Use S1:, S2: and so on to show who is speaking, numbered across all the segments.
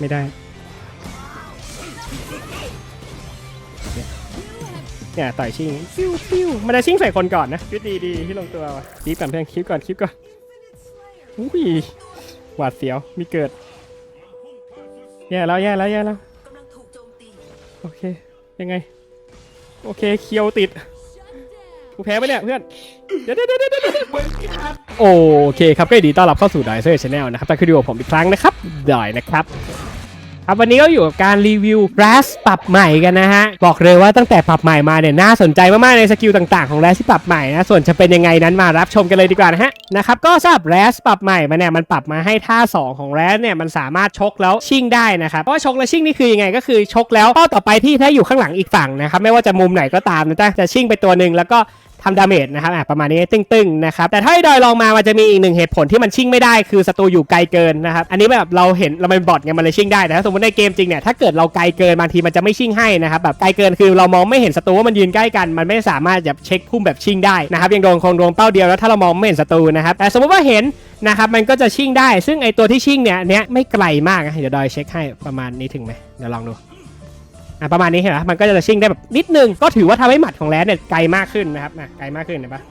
S1: ไม่ได้เนี่ยต่อยชิงปิ้วปิ้วมันจะชิงใส่คนก่อนนะคิดดีดีที่ลงตัวว่ะคลิปก่อนเพื่อนคลิปก่อนคลิปก่อนอุ้ยหวาดเสียวมีเกิดแย่แล้วแย่แล้วแย่แล้ว
S2: กำลังถูกโจมตี
S1: โอเคยังไง โอเคเคียวติดกูแพ้ไปเนี่ยเพื่อนเดี๋ยวเดี๋ยวเดี๋ยวเดี๋ยวเดี๋ยวโอเคครับก็ยินดีต้อนรับเข้าสู่ดอยเซอร์ชาแนลนะครับแต่คือดูกับผมอีกครั้งนะครับดอยนะครับ ครับวันนี้ก็อยู่กับการรีวิว RAS ปรับใหม่กันนะฮะ บอกเลยว่าตั้งแต่ปรับใหม่มาเนี่ยน่าสนใจมากๆในสกิลต่างๆของ RAS ที่ปรับใหม่นะ ส่วนจะเป็นยังไงนั้นมารับชมกันเลยดีกว่านะฮะนะครับก็สำหรับ RAS ปรับใหม่มาเนี่ยมันปรับมาให้ท่า 2 ของ RAS เนี่ยมันสามารถชกแล้วชิ่งได้นะครับเพราะว่าชกแล้วชิ่งนี่คือยังไงก็คือชกแล้วเป้าต่อไปที่ถ้าอยู่ข้างหลังอีกฝั่งนะครับไม่ว่าจะมุมไหนก็ตามนะจ๊ะจะชิ่งไปตัวหนึ่งแล้วก็ ทำดาเมจนะครับประมาณนี้ตึ้งๆนะครับแต่ถ้าให้ดอยลองมามันจะมีอีกหนึ่งเหตุผลที่มันชิ่งไม่ได้คือศัตรูอยู่ไกลเกินนะครับอันนี้แบบเราเห็นเราเป็นบอทไงมันเลยชิ่งได้แต่ถ้าสมมติในเกมจริงเนี่ยถ้าเกิดเราไกลเกินบางทีมันจะไม่ชิ่งให้นะครับแบบไกลเกินคือเรามองไม่เห็นศัตรูว่ามันยืนใกล้กัน มันไม่สามารถจะเช็คพุ่มแบบชิ่งได้นะครับยังโดนคงโดนเป้าเดียวแล้วถ้าเรามองไม่เห็นศัตรูนะครับแต่สมมติว่าเห็นนะครับมันก็จะชิ่งได้ ซึ่งไอตัวที่ชิ่งเนี่ยเนี้ยไม่ไกลมากนะเดี๋ยวดอยเช็คให้ประมาณนี้ถึงไหมเดี๋ยวลองดู อะประมาณนี้เห็นไหมมันก็จะชิ่งได้แบบนิดนึงก็ถือว่าทำให้หมัดของแรดเนี่ยไกลมากขึ้นนะครับนะไกลมากขึ้นเห็นปะ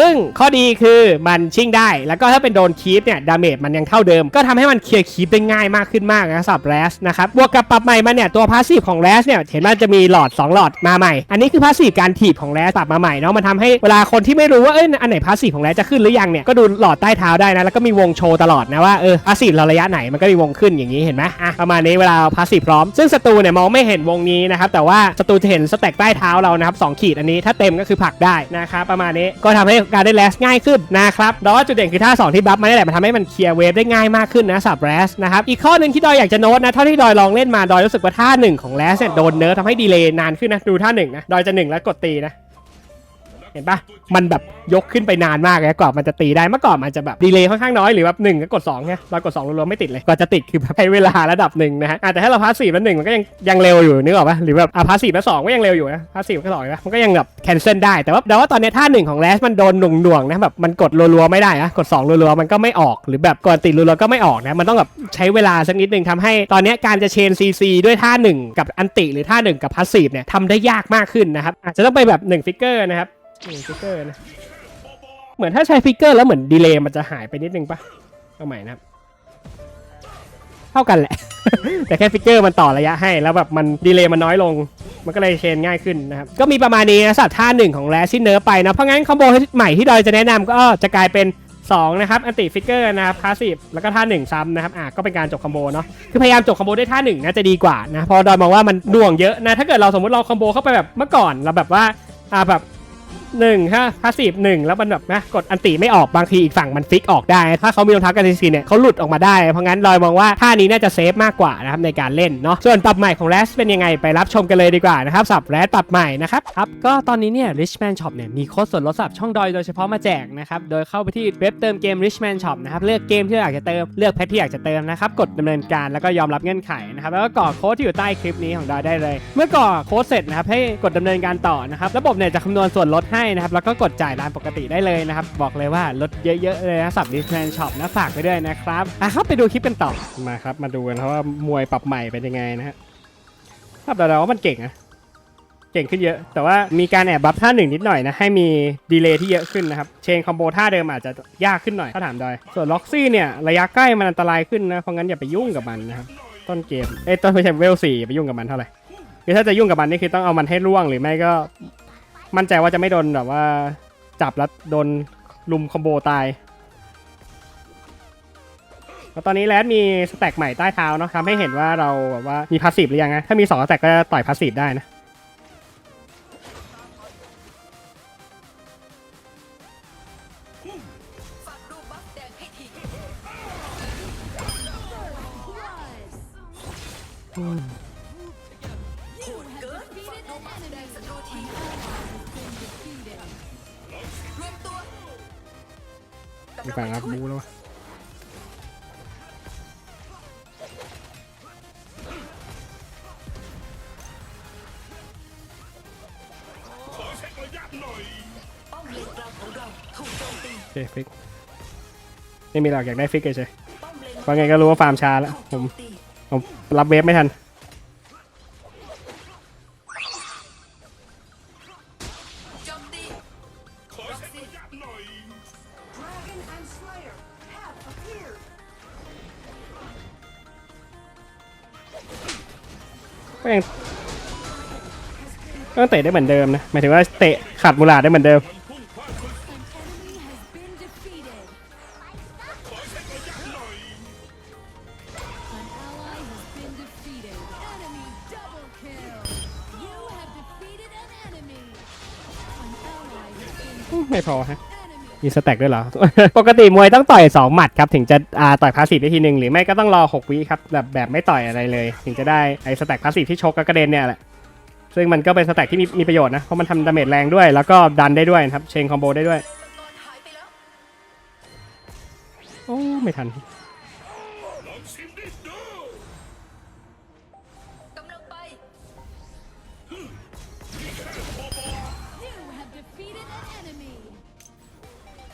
S1: ซึ่งข้อดีคือมันชิ่งได้ แล้วก็ถ้าเป็นโดนคีปเนี่ยดาเมจมันยังเท่าเดิม ก็ทำให้มันเคลียร์คีปได้ง่ายมากขึ้นมากนะสำหรับแรสนะครับบวกกับปรับใหม่มาเนี่ยตัวพาสซีฟของแรสเนี่ยเห็นว่าจะมีหลอด 2 หลอดมาใหม่ อันนี้คือพาสซีฟการถีบของแรสปรับมาใหม่เนาะมันทำให้เวลาคนที่ไม่รู้ว่าเอ้ยอันไหนพาสซีฟของแรสจะขึ้นหรือยังเนี่ยก็ดูหลอดใต้เท้าได้นะแล้วก็มีวงโชว์ตลอดนะว่าเออพาสซีฟเราระยะไหนมันก็มีวงขึ้นอย่างนี้เห็นไหมอะประมาณนี้เวลาพาสซีฟพร้อม ซึ่งศัตรูเนี่ยมองไม่เห็นวงนี้นะครับแต่ว่าศัตรูจะเห็นสแต็กใต้เท้าเรานะครับสองขีดอันนี้ถ้าเต็มก็คือผักได้นะครับประมาณนี้ก็ทำให้การได้แลสง่ายขึ้นนะครับแล้วก็จุดเด่นคือท่าสองที่บัฟมาได้แหละมันทำให้มันเคลียร์เวฟได้ง่ายมากขึ้นนะสับแลสนะครับอีกข้อหนึ่งที่ดอยอยากจะโน้ตนะเท่าที่ดอยลองเล่นมาดอยรู้สึกว่าท่าหนึ่งของแลสเนี่ยโดนเนิร์ฟทำให้ดีเลย์นานขึ้นนะดูท่าหนึ่งนะดอยจะหนึ่งแล้วกดตีนะ เห็นปะมันแบบยกขึ้นไปนานมากเลยกว่ามันจะตีได้เมื่อก่อนมันจะแบบดีเลย์ค่อนข้างน้อยหรือแบบหนึ่งก็กดสองไงเรากดสองรัวๆไม่ติดเลยกว่าจะติดคือแบบใช้เวลาระดับหนึ่งนะฮะแต่ถ้าเราพาสซีฟแล้วหนึ่งมันก็ยังยังเร็วอยู่นึกออกปะหรือแบบอะพาสซีฟแล้วสองก็ยังเร็วอยู่นะพาสซีฟก็สองนะมันก็ยังแบบแคนเซิลได้แต่ว่าแต่ว่าตอนนี้ท่าหนึ่งของแรสมันโดนหน่วงๆนะแบบมันกดรัวๆไม่ได้นะกดสองรัวๆมันก็ไม่ออกหรือแบบกดติดรัวๆก็ไม่ออกนะมันต้องแบบใช้เวลาสักนิดนึงทำให้ตอนนี้การจะเชนซีซีด้วยท่าหนึ่งกับอันติหรือท่าหนึ่งกับพาสซีฟเนี่ยทำได้ยากมากขึ้นนะครับอาจจะต้องไปแบบหนึ่งฟิกเกอร์นะครับ นึ่ฟิกเกอร์นะ เหมือนถ้าใช้ฟิกเกอร์แล้วเหมือนดีเลย์มันจะหายไปนิดนึงปะเอาใหม่นะเท่ากันแหละ แต่แค่ฟิกเกอร์มันต่อระยะให้ แล้วแบบมันดีเลย์มันน้อยลง มันก็เลยเชนง่ายขึ้นนะครับ ก็มีประมาณนี้นะสัตว์ท่าหนึ่งของแรซินเนอร์ไปนะ เพราะงั้นคอมโบใหม่ที่ดอยจะแนะนำก็จะกลายเป็น 2 นะครับ อันติฟิกเกอร์นะครับพาสซีฟแล้วก็ท่าหนึ่งซ้ำนะครับอะก็เป็นการจบคอมโบเนาะคือพยายามจบคอมโบด้วยท่าหนึ่งนะจะดีกว่านะพอดอยมองว่ามันหน่วงเยอะนะถ้าเกิดเราสมมติเราคอมโบเข้าไปแบบเมื่อก่อนเราแบบว่าอ่าแบบ หนึ่งถ้าพาสีฟหนึ่งแล้วมันแบบนะกดอันติไม่ออกบางทีอีกฝั่งมันฟิกออกได้ ถ้าเขามีรองเท้ากันซีเนี่ยเขาหลุดออกมาได้ เพราะงั้นดอยมองว่าท่านี้น่าจะเซฟมากกว่านะครับในการเล่นเนาะส่วนปรับใหม่ของแรสเป็นยังไงไปรับชมกันเลยดีกว่านะครับสับแรสปรับใหม่นะครับครับก็ตอนนี้เนี่ย Richman Shop เนี่ยมีโค้ดส่วนลดสำหรับช่องดอยโดยเฉพาะมาแจกนะครับโดยเข้าไปที่เว็บเติมเกม Richman Shop นะครับเลือกเกมที่อยากจะเติมเลือกแพ็ที่อยากจะเติมนะครับกดดำเนินการแล้วก็ยอมรับเงื่อนไขนะครับแล้วก็กรอกโค้ดที่อยู่ใต้คลิปนี้ของดอยได้เลย เมื่อกรอกโค้ดเสร็จนะครับให้กดดำเนินการต่อนะครับระบบเนี่ยจะคำนวณส่วนลดให้นะครับ แล้วก็กดจ่ายตามปกติได้เลยนะครับ บอกเลยว่าลดเยอะๆเลยนะสับ Richman Shop นะฝากไปด้วยนะครับอะครับไปดูคลิปกันต่อมาครับ มาดูกันครับว่ามวยปรับใหม่เป็นยังไงนะฮะครับแต่เราว่ามันเก่งนะเก่งขึ้นเยอะ แต่ว่ามีการแอบบัฟท่าหนึ่งนิดหน่อยนะ ให้มีดีเลย์ที่เยอะขึ้นนะครับ เชนคอมโบท่าเดิมอาจจะยากขึ้นหน่อยถ้าถามดอย ส่วนล็อกซี่เนี่ย ระยะใกล้มันอันตรายขึ้นนะ เพราะงั้นอย่าไปยุ่งกับมันนะครับ ต้นเกม เอ้ต้นไม่ใช่เวลสี่อย่าไปยุ่งกับมันเท่าไหร่คือถ้าจะยุ่งกับมันนี่คือต้องเอามันให้ร่วงหรือไม่ก็ มั่นใจว่าจะไม่โดนแบบว่า จับแล้วโดนลุมคอมโบตายแล้วตอนนี้แรดมีสแต็กใหม่ใต้เท้าเนาะทำให้เห็นว่าเราแบบว่ามีพาสซีฟหรือยังนะถ้ามีสองสแต็กก็จะต่อยพาสซีฟได้นะ
S2: รูปบัฟแดงให้ทีโหดเกินฝากรูปบัฟแดงศัตรูทีรวมตัว
S1: มีฝั่งรับบูแล้ววะโอ
S2: เค
S1: ฟิกไม่มีหรอกอยากได้ฟิกเฉย
S2: ป้อมเลน
S1: ๆเพราไงก็รู้ว่าฟาร์มช้าแล้วผมผมรับเวฟไม่ทัน ก็ยังก็เตะได้เหมือนเดิมนะหมายถึงว่าเตะขาดมูลาดได้เหมือนเดิม มีสแต็กด้วยเหรอ ปกติมวยต้องต่อย 2 หมัดครับ ถึงจะอ่าต่อยพาสซีฟได้ทีหนึ่งหรือไม่ก็ต้องรอ 6 วิครับ แบบแบบไม่ต่อยอะไรเลย ถึงจะได้ไอ้สแต็กพาสซีฟที่ชกกระเด็นเนี่ยแหละ ซึ่งมันก็เป็นสแต็กที่มีมีประโยชน์นะ เพราะมันทำดาเมจแรงด้วย แล้วก็ดันได้ด้วยครับ เชนคอมโบได้ด้วย โอ้ ไม่ทัน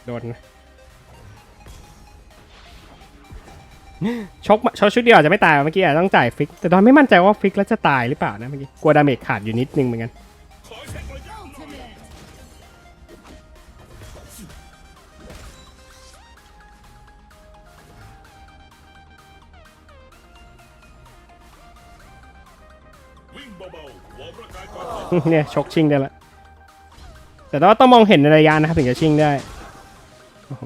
S1: โดนชกชกชุดเดียวอาจจะไม่ตายเมื่อกี้อาจจะต้องจ่ายฟิก แต่ตอนไม่มั่นใจว่าฟิกแล้วจะตายหรือเปล่านะเมื่อกี้กลัวดาเมจขาดอยู่นิดนึงเหมือน
S3: กัน
S1: เนี่ยชกชิงได้ละแต่ต้องมองเห็นในระยะนะครับถึงจะชิงได้ โอ้โห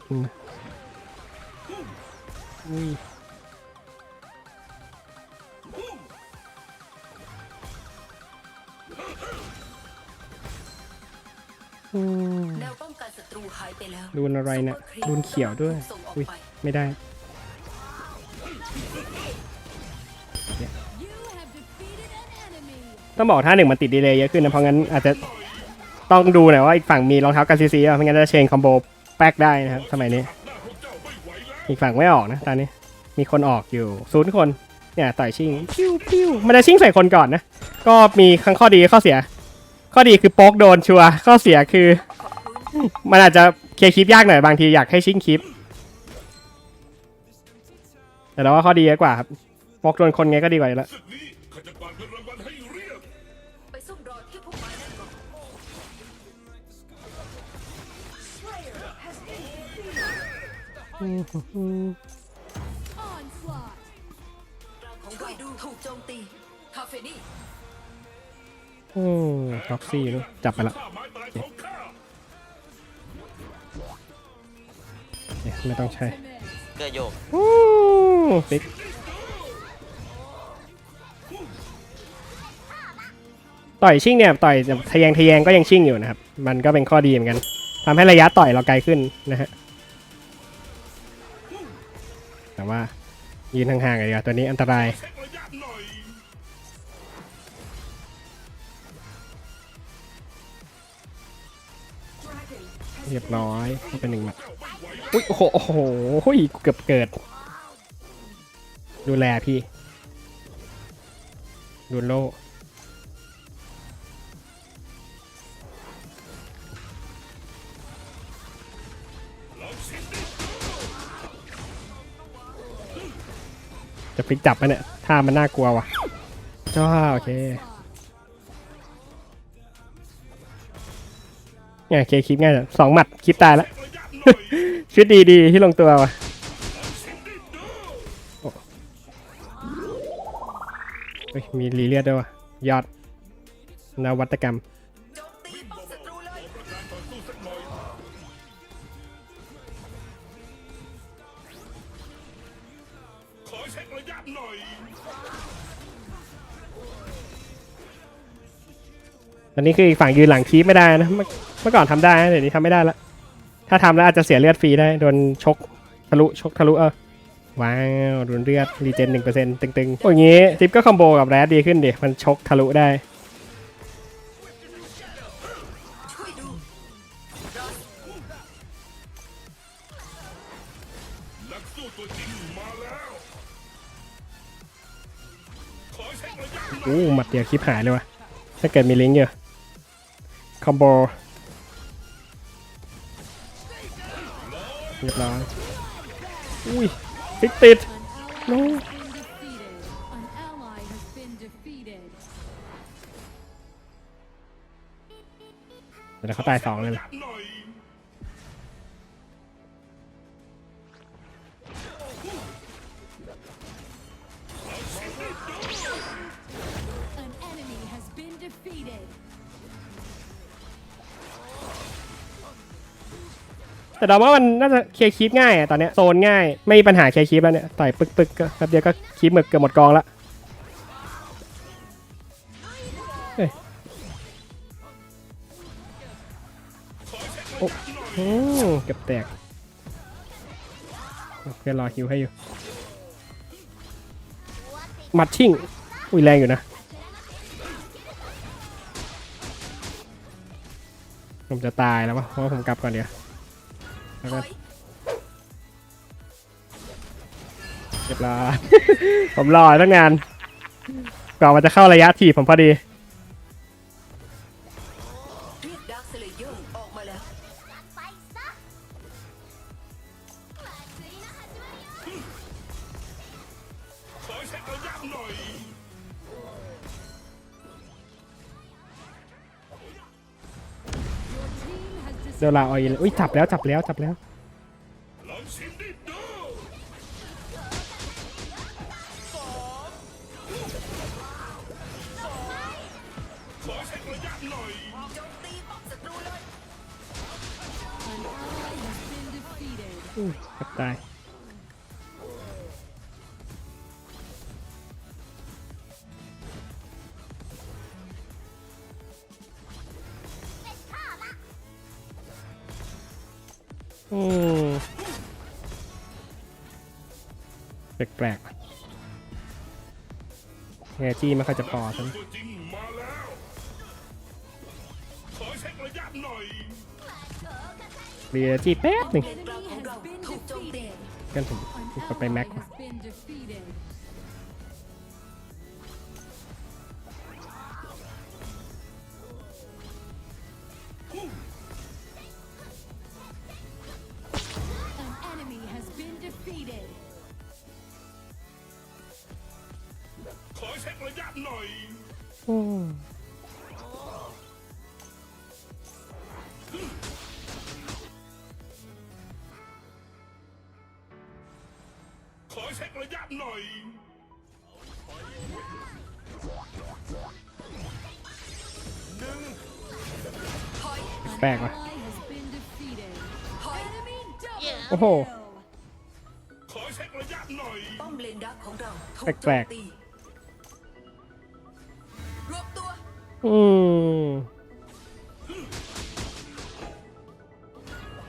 S1: อุ้ยอืม
S2: แนวป้องกันศัตรูหายไปแล้ว
S1: รูนอะไรเนี่ยรูนเขียวด้วย
S2: ส่งออก
S1: อุ้ย
S2: ไป
S1: ไม่ได้
S4: You have defeated an enemy.
S1: ต้องบอกท่าหนึ่งมันติดดีเลย์เยอะขึ้นนะ เพราะงั้นอาจจะต้องดูหน่อยว่าอีกฝั่งมีรองเท้ากันซีซีอะไม่งั้นจะเชนคอมโบ แป๊กได้นะครับสมัยนี้
S3: หน้าพวกเจ้าไม่ไหวแล้ว
S1: อีกฝั่งไม่ออกนะตอนนี้ มีคนออกอยู่ศูนย์คน เนี่ยต่อยชิงปิ้วปิ้วมันจะชิงใส่คนก่อนนะ ก็มีทั้งข้อดีข้อเสีย ข้อดีคือโป๊กโดนชัวข้อเสียคือ มันอาจจะเคลียร์คลิปยากหน่อยบางทีอยากให้ชิงคลิป แต่เราว่าข้อดีเยอะกว่าครับโป๊กโดนคนไงก็ดีกว่าแล้ว
S5: been defeated.
S4: Onslaught.
S2: ร่างของเราดูถูกโจมตีคาเฟนี่
S1: อืมท็อกซี่นู่นจับไปละเนี่ยไม่ต้องใช้
S6: เกลือโยก
S1: อู้ฟิกต่อยชิ่งเนี่ยต่อยแบบทะแยงทะแยงก็ยังชิ่งอยู่นะครับ มันก็เป็นข้อดีเหมือนกันทำให้ระยะต่อยเราไกลขึ้นนะฮะ แต่ว่ายืนห่างๆกันดีกว่าตัวนี้อันตราย
S3: เรีย
S1: บร้อยก็เป็นหนึ่งหมัดอุ้ยโอ้โหโอ้โหเกือบเกิด ดูแลพี่ดูโล จะพลิกจับไปเนี่ยท่ามันน่ากลัวว่ะจ้าโอเคเนี่ยเคคลิปง่ายสองหมัดคลิปตายแล้ว
S3: ระยะหน่อย
S1: ชีวิตดีๆที่ลงตัวว่ะเฮ้ยมีรีเลียดด้วยว่ะยอดนวัตกรรม
S3: หน่อย
S1: ตอนนี้คืออีกฝั่งยืนหลังคีบไม่ได้นะ เมื่อเมื่อก่อนทำได้นะเดี๋ยวนี้ทำไม่ได้ละ ถ้าทำแล้วอาจจะเสียเลือดฟรีได้ โดนชกทะลุชกทะลุเออว้าวโดนเลือดรีเจนหนึ่งเปอร์เซ็นต์ตึงๆโอ้ยางนี้ทิปก็คอมโบกับแรดดีขึ้นดิ มันชกทะลุได้
S3: อู้ห
S1: มัดเดียวคลิปหายเลยวะถ้าเกิดมีลิงก์อยู่คอมโบเรียบร้อยอุ้ยติด
S4: ติดโน
S1: เดี๋ยวเขาตายสองเลย
S4: ล่ะ
S1: แต่เราว่ามันน่าจะเคลียร์คีปง่ายอะตอนเนี้ยโซนง่ายไม่มีปัญหาเคลียร์คีปแล้วเนี่ยต่อยปึกปึกๆก็แป๊บเดียวก็คีปหมึกเกือบหมดกองละโอ้โหเกือบแตกเพื่อนรอคิวให้อยู่มัดชิ่ง อุ้ยแรงอยู่นะ ผมจะตายแล้ววะเพราะว่าผมกลับก่อนเดี๋ยวแล้วก็เรียบร้อย ผมรอตั้งนานก่อนมันจะเข้าระยะถีบผมพอดี
S2: ลา
S3: ออย
S1: อุ้ยจับแล้วจับแล้วจับแล้ว
S3: ลองชิมดิดูขอเช็คระยะหน่อย
S1: แปลกๆเงจี้ไม่ค่อยจะพอฉัน
S3: ตัวจริงมาแล้วขอเช็คระยะหน่อย
S1: เรียจี้แป๊บหนึ่ง
S4: Enemy has been defeated.
S1: กันผม
S4: An
S1: กดไปแม็ก
S4: ally
S1: ว่
S3: อยอื
S1: ม
S3: ขอเช็คระยะหน่อย
S4: An
S1: แปลกว่ะ
S4: ally has been defeated. Enemy double
S1: โอ้โห
S4: kill.
S3: ขอเช็คระยะหน่อย
S2: ป้อมเลนดักของเราถูก
S1: แปลกๆ
S2: โจมตี ตัว
S1: อืม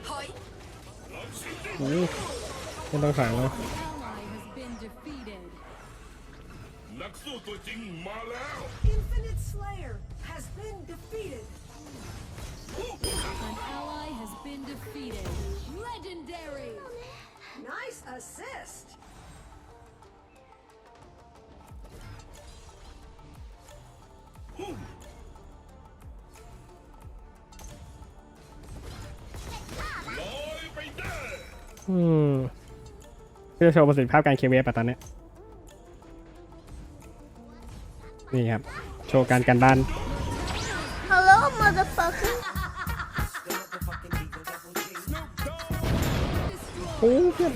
S2: ถอย
S1: โอ้ยไม่ต้องสั่งแล้ว
S4: Ally has been defeated.
S3: นักสู้ตัวจริงมาแล้ว
S5: Infinite Slayer has been defeated.
S4: An ally has been defeated. Legendary.
S5: Nice assist.
S3: อื
S1: มเพื่อโชว์ประสิทธิภาพการเคเวฟอะตอนเนี้ยนี่ครับ โชว์การกันบ้าน
S6: Hello, motherfucker.
S1: โอ้เพื่อน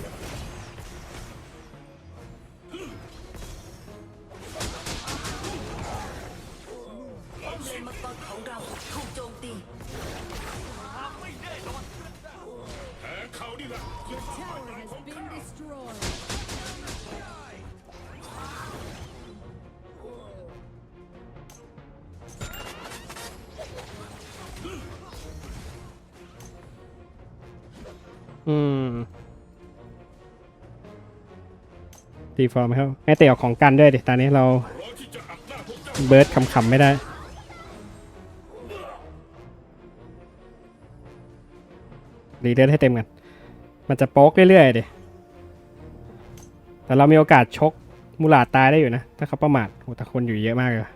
S2: อืมตี
S1: ฟอร์มครับให้เตะออกของกันด้วยดิตอนนี้เรา
S3: เบิ
S1: ร์ดขำๆไม่ได้รีเดิร์ให้เต็มกัน มันจะโป๊กเรื่อยๆดิแต่เรามีโอกาสชกมูลาตายได้อยู่นะ ถ้าเขาประมาทโหแต่คนอยู่เยอะมากเลย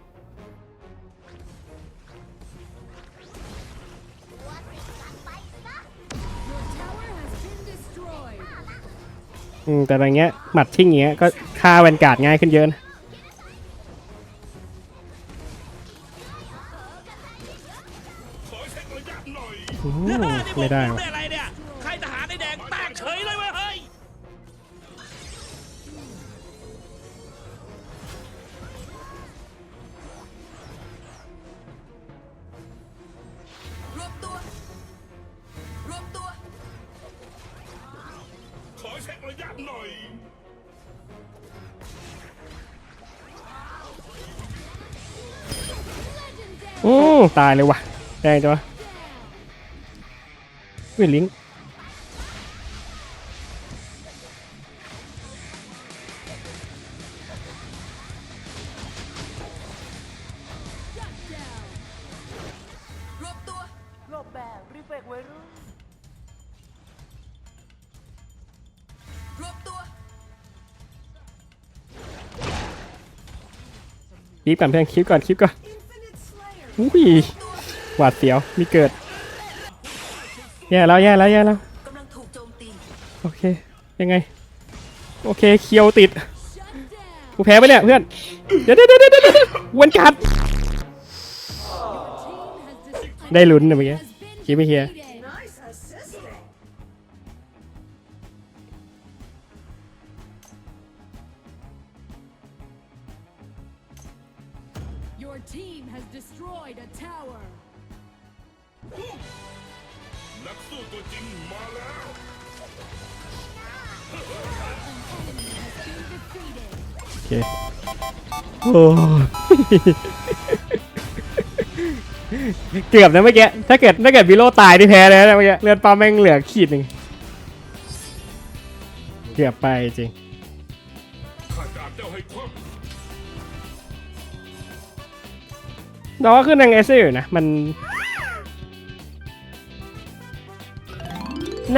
S1: อืมแต่อะไรเงี้ยหมัดทิ้งเงี้ยก็ฆ่าแวนการ์ดง่ายขึ้นเยอะนะ
S3: ขอเช็คระระยะหน่อ
S1: ไม่ได้วะ
S3: อื
S1: มตายเลยว่ะแดงจังวะวิลิง
S2: รวบตัว
S5: รอบแบบรีเฟกไว้รุ่น
S2: รวบตัว
S1: คลิปก่อนเพื่อนคลิปก่อนคลิปก่อน
S5: Infinite Slayer
S1: อุ้ยหวาดเสียวมีเกิดแย่แล้วแย่แล้วแย่แล้ว
S2: กำลังถูกโจมตี
S1: โอเคยังไง โอเคเคียวติด
S4: Shut down.
S1: กูแพ้ไปเนี่ยเพื่อนเดี๋ยวเดี๋ยวเดี๋ยวเดี๋ยวเดี๋ยววันกัด
S4: Team has dis-
S1: ได้ลุ้นนะเมื่อกี้
S4: has been
S1: คิดไม่เฮีย เคโอ้เกือบนะเมื่อกี้ ถ้าเกิดถ้าเกิดวิโลตายที่แพ้เลยนะเมื่อกี้เลือดป้าแม่งเหลือขีดหนึ่งเกือบไปจริง
S3: เจ้าให้คว่ำ
S1: เราก็ขึ้นนางเอสอยู่นะ มัน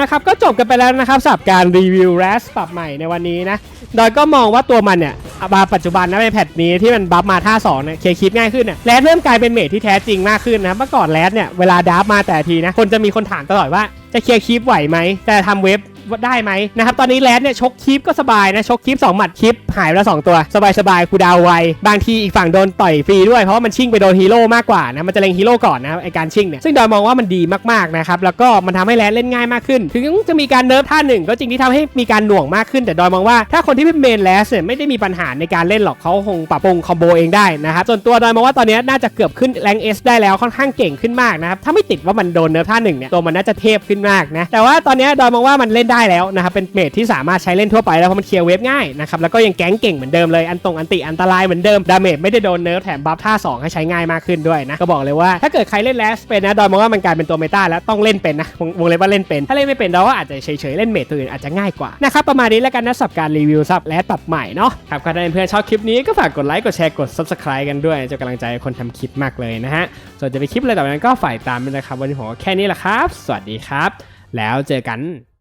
S1: นะครับก็จบกันไปแล้วนะครับสำหรับการรีวิวแรสปรับใหม่ในวันนี้นะโดยก็มองว่าตัวมันเนี่ยมาปัจจุบันนะในแพทนี้ที่มันบัฟมาท่า2เนี่ยเคลียร์คลิปง่ายขึ้นเนี่ยแรสเริ่มกลายเป็นเมทที่แท้จริงมากขึ้นนะเมื่อก่อนแรสเนี่ยเวลาดับมาแต่ทีนะคนจะมีคนถามตลอดว่าจะเคลียร์คลิปไหวไหมแต่ทำเว็บ ได้ไหมนะครับตอนนี้แรสเนี่ยชกคลิปก็สบายนะชกคลิป2หมัดคลิปหายไปแล้วสองตัว สบายๆคูดาวไว บางทีอีกฝั่งโดนต่อยฟรีด้วยเพราะว่ามันชิ่งไปโดนฮีโร่มากกว่านะมันจะเล็งฮีโร่ก่อนนะไอการชิ่งเนี่ยซึ่งดอยมองว่ามันดีมากๆนะครับแล้วก็มันทำให้แรสเล่นง่ายมากขึ้น ถึงจะมีการเนิร์ฟท่าหนึ่งก็จริงที่ทำให้มีการหน่วงมากขึ้น แต่ดอยมองว่าถ้าคนที่เป็นเมนแรสเนี่ยไม่ได้มีปัญหาในการเล่นหรอกเขาคงปรับปรุงคอมโบเองได้นะครับส่วนตัวดอยมองว่าตอนนี้น่าจะเกือบขึ้นแรงเอสได้แล้วค่อนข้างเก่งขึ้นมากนะครับถ้าไม่ติดว่ามันโดนเนิร์ฟท่าหนึ่งเนี่ยตัวมันน่าจะเทพขึ้นมากนะแต่ว่าตอนนี้ดอยมองว่ามันเล่นได้แล้วนะครับเป็นเมทที่สามารถใช้เล่นทั่วไปแล้วเพราะมันเคลียร์เวฟง่ายนะครับแล้วก็ยังแก๊งเก่งเหมือนเดิมเลยอันตรงอันติอันตรายเหมือนเดิมดาเมจไม่ได้โดนเนิร์ฟแถมบัฟท่าสองให้ใช้ง่ายมากขึ้นด้วยนะก็บอกเลยว่าถ้าเกิดใครเล่นแรสเป็นนะดอยมองว่ามันกลายเป็นตัวเมตาแล้วต้องเล่นเป็นนะวงเล็บว่าเล่นเป็น ถ้าเล่นไม่เป็นเราก็อาจจะเฉยๆเล่นเมทตัวอื่นอาจจะง่ายกว่านะครับประมาณนี้แล้วกันนะสำหรับการรีวิวซับแรสปรับใหม่เนาะครับใครได้เพื่อนชอบคลิปนี้ก็ฝากกดไลค์กดแชร์กด subscribe กันด้วยจะกำลังใจคนทำคลิปมากเลยนะฮะส่วนจะไปคลิปอะไรต่อไปนั้นก็ฝ่ายตามด้วยนะครับวันนี้ผมก็แค่นี้แหละครับ สวัสดีครับ แล้วเจอกัน